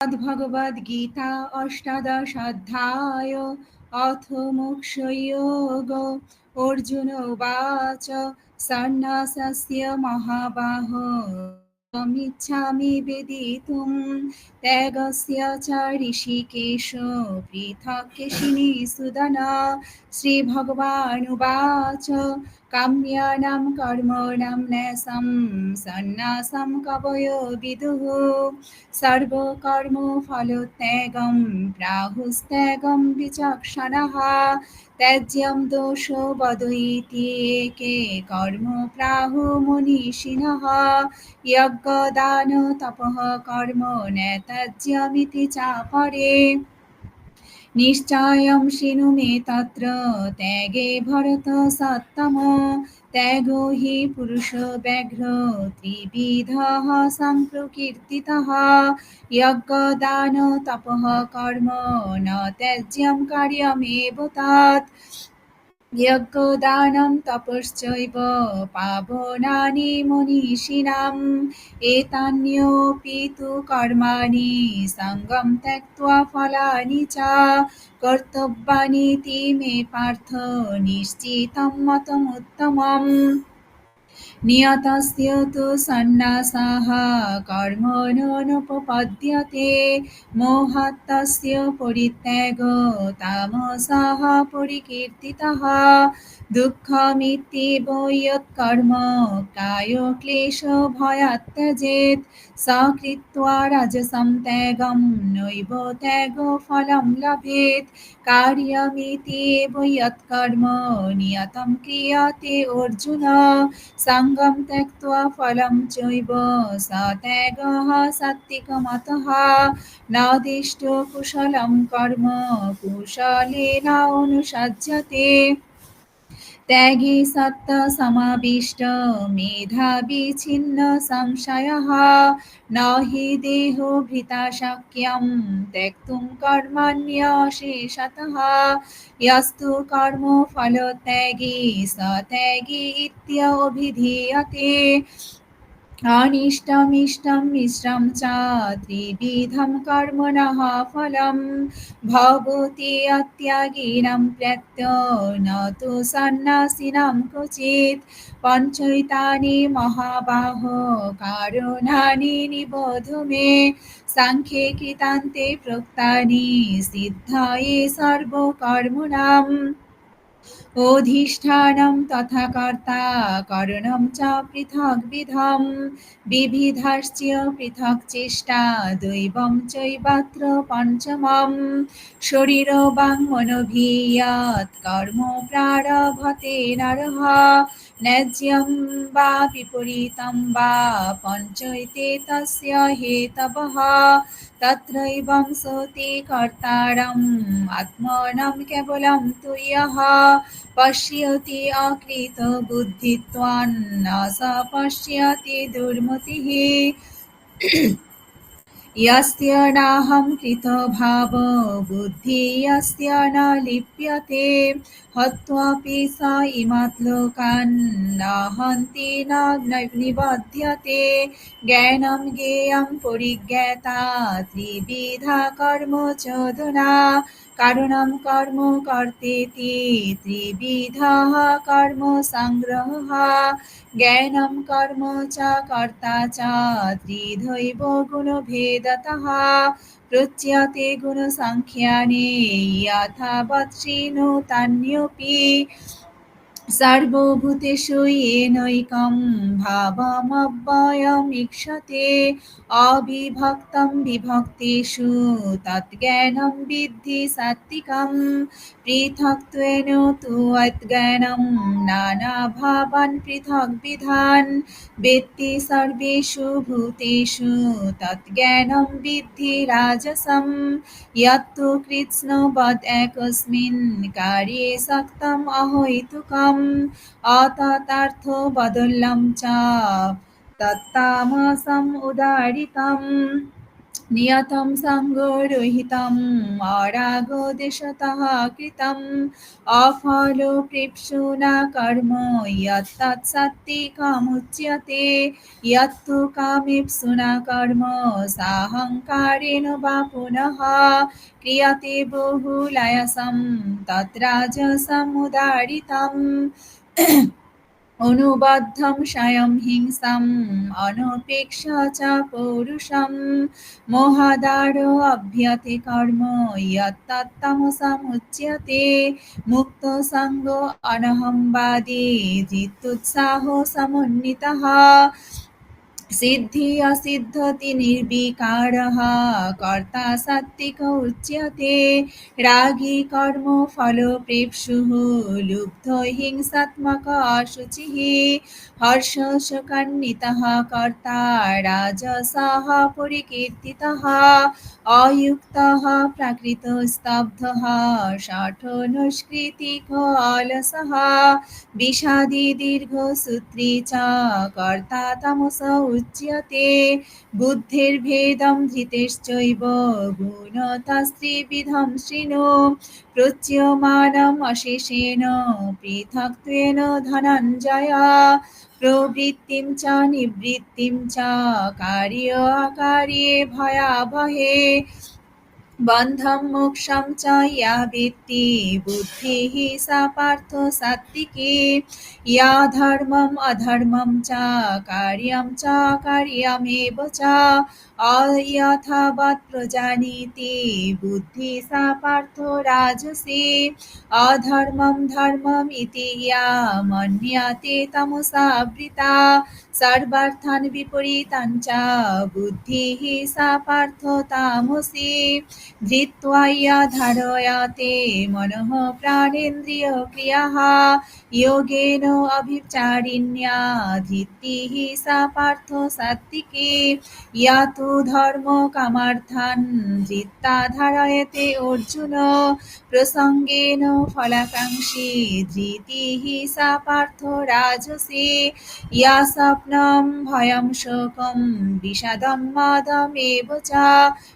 শ্রীমদ্ভগবদ্গীতা অষ্টাদশ অধ্যায় অথ মোক্ষয়োগ অর্জুন উবাচ সন্ন্যাসস্য মহাবাহ ইচ্ছামি বেদিতুম ত্যাগস্য চ ঋষিকেশ পৃথক কেশিনী সুদনা শ্রীভগবানুবাচ কাম্যানাম কর্মণাম ন্যাসম সন্ন্যাসম কবয় বিদুঃ সর্বকর্ম ফলত্যাগম প্রাহুস্ত্যাগম বিচক্ষণাহ ত্যাজ্যম দোষ বদইতি কে কর্ম প্রাহু মনীষিণঃ যজ্ঞদান তপঃ কর্ম নেতাজ্যমিতি চাপরে निश्चयं शृणु मे तत्र त्यागे भरत सत्तम त्यागो हि पुरुषव्याघ्र त्रिविधः सम्प्रकीर्तितः यज्ञदान तपः कर्म न त्याज्यं कार्यमेव तत् यज्ञदानं तपश्चैव पावनानि मनीषिणाम् एतान्योऽपि तु कर्माणि सङ्गं त्यक्त्वा फलानि च कर्तव्यानीति मे पार्थ निश्चितं मतमुत्तमम् नियतस्य तु सन्न्यासाः कर्मणोनुपपद्यते मोहात्तस्य परित्याग तामसाः परिकीर्तितः दुःखमित्येव यत्कर्म कायक्लेशभयात् त्यजेत् स कृत्वा राजसं त्यागं नैव त्यागफलं लभेत् कार्यमिति एव यत्कर्म नियतं क्रियते अर्जुन सङ्गं त्यक्त्वा फलं चैव स त्यागः सात्विकमतः नादिष्टो कुशलं कर्म कुशलेनानुसज्जते त्यागी सत्तसमाविष्ट मेधाविच्छिन्न संशयः न हि देहोभृता शक्यं त्यक्तुं कर्मण्यशेषतः यस्तु कर्मफलत्यागी स त्यागी इत्यभिधीयते अनिष्टमिष्टं मिश्रं च त्रिविधं कर्मणः फलं भवति अत्यागिनं प्रत्य न तु सन्न्यासिनां क्वचित् पञ्चैतानि महाबाहो कारुणानि निबोध मे साङ्ख्ये कृतान्ते प्रोक्तानि सिद्धाये सर्वकर्मणाम् অধিষ্ঠানম তথা কর্তা করণম চ পৃথক বিধম বিবিধাশ্চ পৃথক চেষ্টা দৈবম চৈবাত্র পঞ্চমম শরীর বাং মনোভিয়াত কর্ম প্রারভতে নরহ ন্যায্যম বা বিপরীতম বা পঞ্চৈতে তস্য হেতবহ তত্রৈবং সতি কর্তারম আত্মনম কেবলম তুয়হ पश्यति अकृतबुद्धित्वान् न स पश्यति दुर्मतिः यस्य नाहं कृतभाव बुद्धिः यस्य न लिप्यते हत्वापि स इमात् लोकान् न हन्ति न निबध्यते ज्ञानं ज्ञेयं परिज्ञाता त्रिविधा कर्म चोदना কারণম কর্ম কর্তেতি ত্রিবিধা কর্ম সংগ্রহ জ্ঞানম কর্ম চ কর্তা চ ত্রিধৈব গুণভেদত প্রচ্যতে গুণসংখ্যানে যথাবৎ শৃণু তান্যপি সর্বভূতেষু নৈকম ভাবমব্যয়মিক্ষতে অবিভক্তম বিভক্তিষু তৎজ্ঞানম বিদ্ধি সাত্বিকম পৃথক্ত্বেন তু অজ্ঞানম নানা ভাবান পৃথক বিধান বেত্তি সর্বেষু ভূতেষু তৎজ্ঞানম বিদ্ধি রাজসম ইয়ত্তু কৃৎস্নবদ একস্মিন কার্যে সক্তম অহৈতুকম बदुल्लं च तत्तामसम् उदारितम् नियतम संगोरोहित आरागो अरागोदिशतः कृतम्। अफलो प्रिप्सुना कर्म यत्तत्सत्तिकमुच्यते यत्तु कामिप्सुना कर्म साहंकारेण वा पुनः। क्रियते बहुलयसं तत्राजसमुदारितम् অনুবদ্ধম স্বয়ং হিংসাম, অনপেক্ষ চ পৌরুষম। মহাদার অভ্যতে কর্ম ইয়ত্তমসমুচ্যতে মুক্ত সঙ্গ অনহম্বাদী জিতুৎসাহ সমন্বিতः सिद्धि असिद्धति निर्विकारः कर्ता सात्विक उच्यते रागी कर्म फलप्रेप्सुः लुब्धो हिंसात्मक अशुचिः हर्षशोकान्वितः कर्ता राजसः परिकीर्तितः आयुक्तः प्रकृतस्तब्धः शाठो निष्कृतिकोलसः विषादि दीर्घसूत्री च कर्ता तमस उच्यते बुद्धिर्भेदं धृतेश्चैव गुणतस्त्रिविधं शृणु प्रच्यमानम् अशेषेण पृथक्त्वेन धनञ्जय প্রবৃত্তিম চ নিবৃত্তিম চ কার্য আকার্যে ভয়াবহে বন্ধম মোক্ষম চয়া বৃত্তি, বুদ্ধিঃ সা পার্থ সাত্বিকে ইয়া ধর্মম অধর্মম চ, কার্যম চ, কার্যমেব চ। অযথাবৎ প্রজানীতি, বুদ্ধি সা পার্থ রাজসি। অধর্মম ধর্মম ইতি ইয়া, মন্যতে তমসাবৃতা সর্বার্থান বিপরীতান চ বুদ্ধিঃ সা পার্থ তামসি। ধৃত্বাইয়া ধারয়াতে মনঃ প্রাণেন্দ্রিয় ক্রিয়া যোগেন অভিচারিণ্যা ধৃতি সা পার্থ সাত্বিকে ইয়া ধর্ম কামার্থান ধৃত্তা ধারয়তে অর্জুন প্রসঙ্গেন ফলাকাঙ্ক্ষী ধৃতি সা পার্থ রাজসে ইয়া স্বপ্নম ভয়ম শোকম বিষাদম মাদমেব চা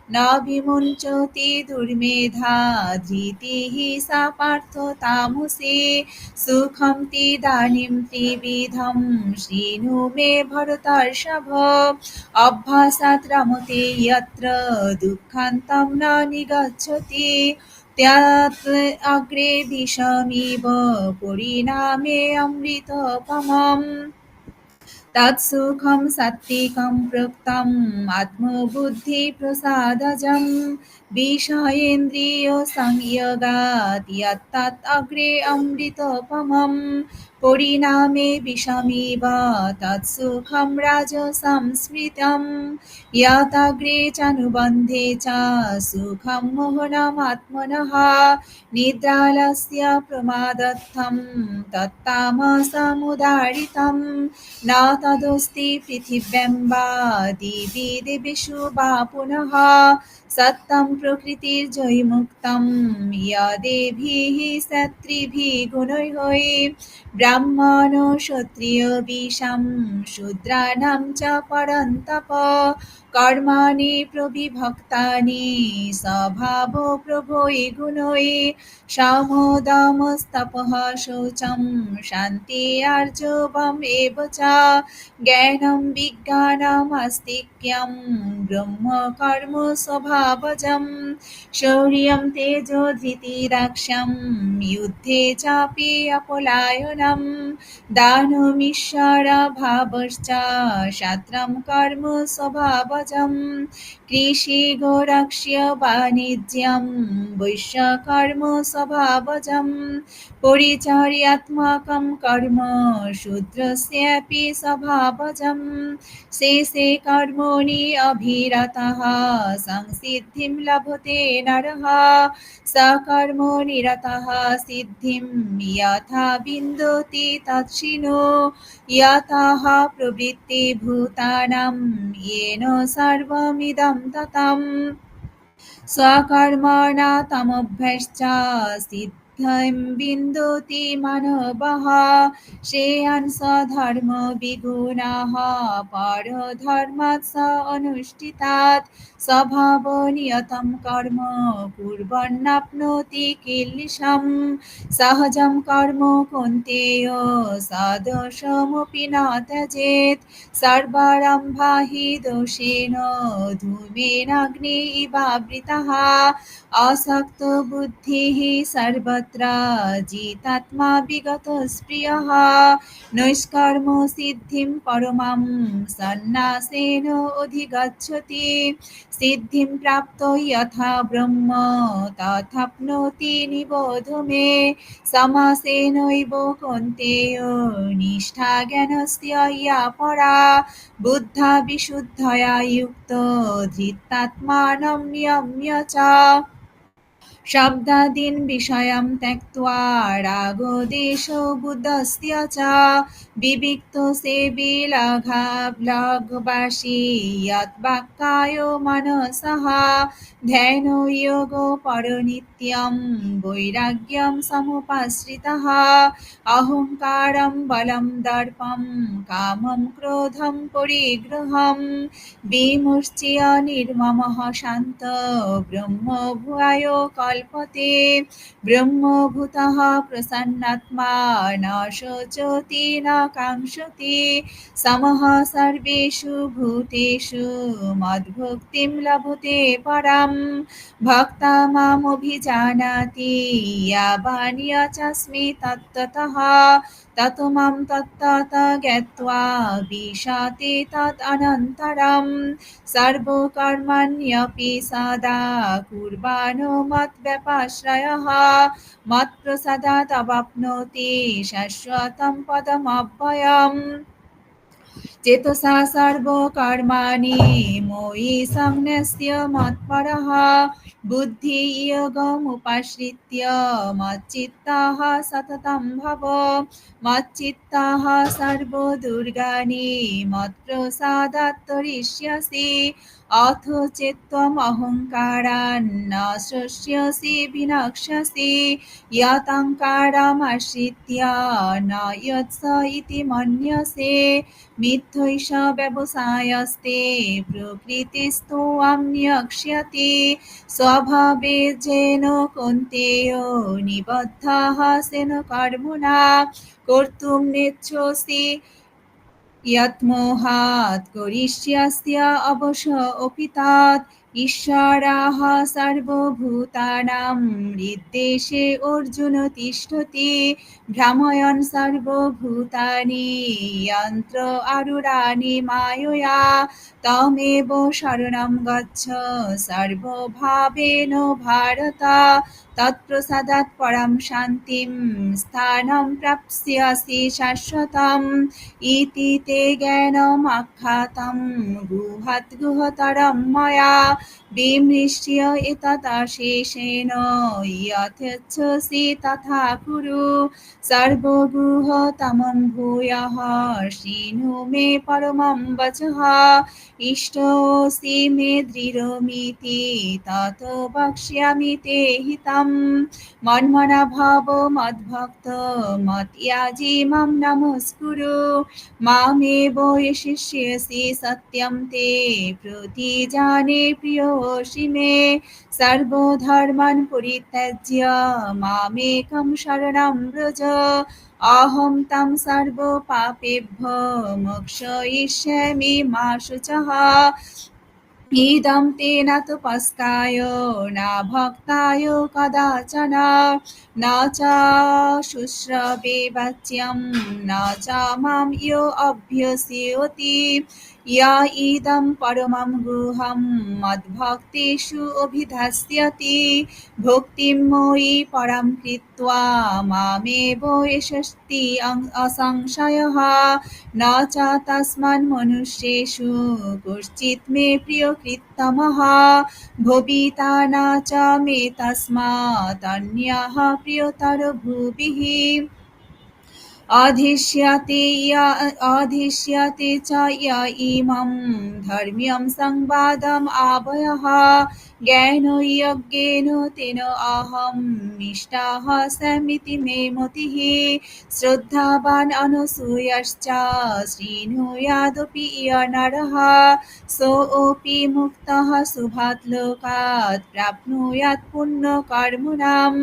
ন বিমুঞ্চ विमुञ्चति दुर्मेधा धृतिः सा पार्थ तामसी सुखं तिदानीं त्रिविधं श्रीणु मे भरतर्षभ अभ्यासात् रमते यत्र दुःखान्तं न निगच्छति त्यात् अग्रे दिशमिव परिणामे अमृतपमम् तत्सुखं सात्विकं प्रोक्तम् विषयेन्द्रियो संयोगादि अत्तत् अग्रे अमृतोपमम् परिणामे विषमिव तत्सुखं राजसंस्मृतम्। याताग्रे चनुबन्धे च सुखं मोहनमात्मनः। निद्रालस्य प्रमादत्थं तत्तामसमुदारितं न तदस्ति पृथिव्यम्बादिविदिविषु वा पुनः सत्तं प्रकृतिर्जयमुक्तं यदेभिः सत्रिभिः गुणैः ब्राह्मण क्षत्रियविषं शूद्राणां च परन्तप कर्माणि प्रविभक्तानि स्वभावो प्रभोय गुणै समोदमस्तपः शौचं शान्ति आर्जवम् एव च ज्ञानं विज्ञानमास्तिक्यं ब्रह्मकर्म स्वभावजं शौर्यं तेजो धृतिराक्ष्यं युद्धे चापि अपलायनं दानमीश्वरभावश्च शास्त्रं कर्म स्वभावजं कृषिगोरक्ष्य वाणिज्यं वैश्यकर्म स्वभावजं परिचर्यात्मकं कर्म शूद्रस्यापि स्वभावजं शेषे कर्मणि अभिरतः संसिद्धिं लभते नरः सकर्मो निरतः सिद्धिं यथा विन्दति तच्छिनो यतः प्रवृत्तिभूतानां येन सर्वमिदं ततम् स्वकर्मणा तमभ्यश्च सिद्ध तं विन्दुति मानवः श्रेयान् स धर्मविगुणाः परधर्मात् स अनुष्ठितात् स्वभावनियतं कर्म कुर्वन्नाप्नोति किल्लिशं सहजं कर्म कुन्तेय सदोषमपि न त्यजेत् सर्वारम्भा हि दोषेण धूमेनाग्निवावृतः असक्तबुद्धिः सर्वत्र জিতাত্মা বিগত স্প্রিয় নৈষ্কর্ম সিদ্ধিম পরমাম সন্ন্যাসেন অধিগচ্ছতি সিদ্ধিম প্রাপ্ত যথা ব্রহ্ম তথাপ্নতি নিবোধ মে সমাসেনৈব কন্তেয় নিষ্ঠা জ্ঞানস্যয়া পরা বুদ্ধা বিশুদ্ধয়া যুক্ত ধৃত্তাত্মানম চ शब्दादीन् विषयं त्यक्त्वा रागोदेशो बुद्धस्य च विविक्तो सेवी लघवासी यद्वाक्कायो मनसः ध्यानो योगो परनित्यं वैराग्यं समुपाश्रितः अहङ्कारं बलं दर्पं कामं क्रोधं परिग्रहं विमुच्य निर्ममः शान्त ब्रह्मभुवाय कल्पते ब्रह्मभूतः प्रसन्नात्मा न शोचति न काङ्क्षति समः सर्वेषु भूतेषु मद्भुक्तिं लभते परां भक्ता मामभिजानाति यावान्य चास्मि तत्त्वतः तत् मां तत्तत ज्ञात्वा विशति तत् अनन्तरं सर्वकर्माण्यपि सदा कुर्वाणो मद्व्यपाश्रयः मत्प्रसादात् अवाप्नोति शाश्वतं पदमव्ययम् चेतसा सर्वकर्माणि मोयि संन्यस्य मत्परः बुद्धियोगमुपाश्रित्य मच्चित्ताः सततं भव मच्चित्ताः सर्वदुर्गाणि मत्प्रसादात् অথ চেত্তমহংকারান্ন সৃষ্যসি বিনক্ষসি ইয়তঙ্কারমাশ্রিত্য ন ইতি মন্যসে মিথ্যৈষ ব্যবসায়স্তে প্রকৃতিস্থো আমন্যক্ষ্যতি স্বভাবে যেন কন্তেয় নিবদ্ধ সেন কর্মণা কর্তুম নেচ্ছসি यत्मोहात् करिष्यस्य अवश अपि तात् ঈশ্বরাः सर्वभूतानां हृद्देशे अर्जुन तिष्ठति भ्रामयन् सर्वभूतानि यन्त्र आरुराणि मायया तमेव शरणं गच्छ सर्वभावेन তৎপ্রসাদাৎ পরম শান্তিম স্থানম প্রাপ্স্যসি শাশ্বতম ইতি তে জ্ঞানমাখ্যাতম গুহৎ গুহতরম ময়া विमृश्य एतदशेषेण यथेच्छसि तथा कुरु सर्वगुहतमं भूयः शृणु मे परमं वचः इष्टोऽसि मे दृढमिति तत् वक्ष्यामि ते हितं मन्मना भाव मद्भक्त मत्याजी मां नमस्कुरु मामेव यशिष्यसि सत्यं ते प्रतिजाने সীমে সর্বধর্মান পরিত্যাজ্য মামেকম শরণম ব্রজ অহম তম সর্ব পাপেভ্য মোক্ষয়িষ্যামি মা শুচহ ইদম তেন তপস্কায় না ভক্তায় কদাচন না চ শুশ্রবে বাচ্যম না চ মাম ইয় অভ্যসিয়তি ইয়া ইদম পরমম গৃহম মদ্ভক্তেষু অভিধাস্যতি ভক্তিম ময়ি পরম কৃত্বা মামেব এষস্তি অসংশয়ঃ ন চ তস্মান মনুষ্যেষু কশ্চিৎ মে প্রিয় কৃত্তমঃ ভবিতা ন চ মে তস্মাत् অন্যः প্রিয়তর ভুবিः अधिष्यते या आधिष्यते च य इमं धर्म्यं संवादम् आवयः ज्ञानयज्ञेन तेन अहं मिष्टाः समिति मे मतिः श्रद्धावान् अनुसूयश्च शृणुयादपि य नरः सोऽपि मुक्तः शुभात् लोकात् प्राप्नुयात् पुण्यकर्मणां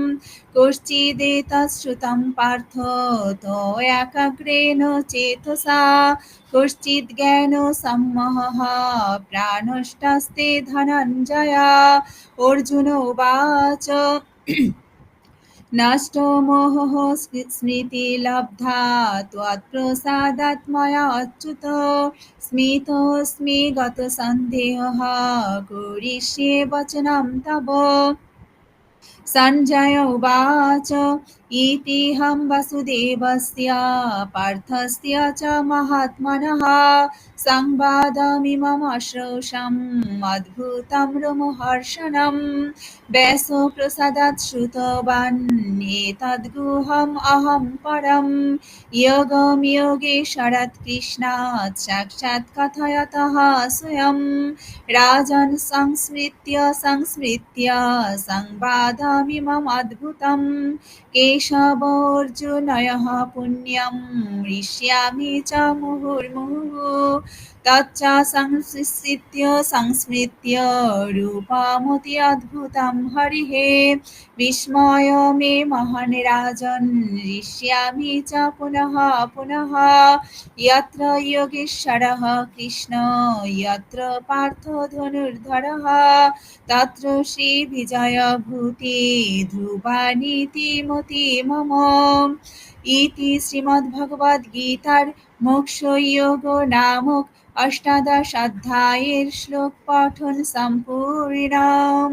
कश्चिदेतत् श्रुतं पार्थ त्वयाकाग्रेण चेतसा কশ্চিৎ জ্ঞান সম্মহ প্রাণষ্টাস্তে ধনঞ্জয়া অর্জুন উবাচ নষ্ট মোহ স্মৃতি লব্ধা ত্বৎপ্রসাদাত্ময়া অচ্যুত স্মিতোऽস্মি গত সন্দেহ করিষ্যে বচনম তব सञ्जय उवाच इतिहं वसुदेवस्य पार्थस्य च महात्मनः संवादमिममश्रोषम् अद्भुतं रोमहर्षणं व्यासप्रसादात् श्रुतवान् एतद्गुहम् अहं परं योगं योगेश्वरात् कृष्णात् साक्षात् कथयतः स्वयं राजन् संस्मृत्य संस्मृत्य संवादमिमम् अद्भुतं केशवोऽर्जुनयः पुण्यं हृष्यामि च मुहुर्मुहुः तच्चा संसित्य संस्मृत्य रूपमति अद्भुतं हरिः विस्मय मे महन् राजन् ऋष्यामि च पुनः पुनः यत्र योगेश्वरः कृष्ण यत्र पार्थो धनुर्धरः तत्र श्रीविजयभूति ध्रुवानीतिमति मम इति श्रीमद्भगवद्गीतार् মোক্ষযোগ নামক অষ্টাদশ অধ্যায়ের শ্লোক পঠন সম্পূর্ণম।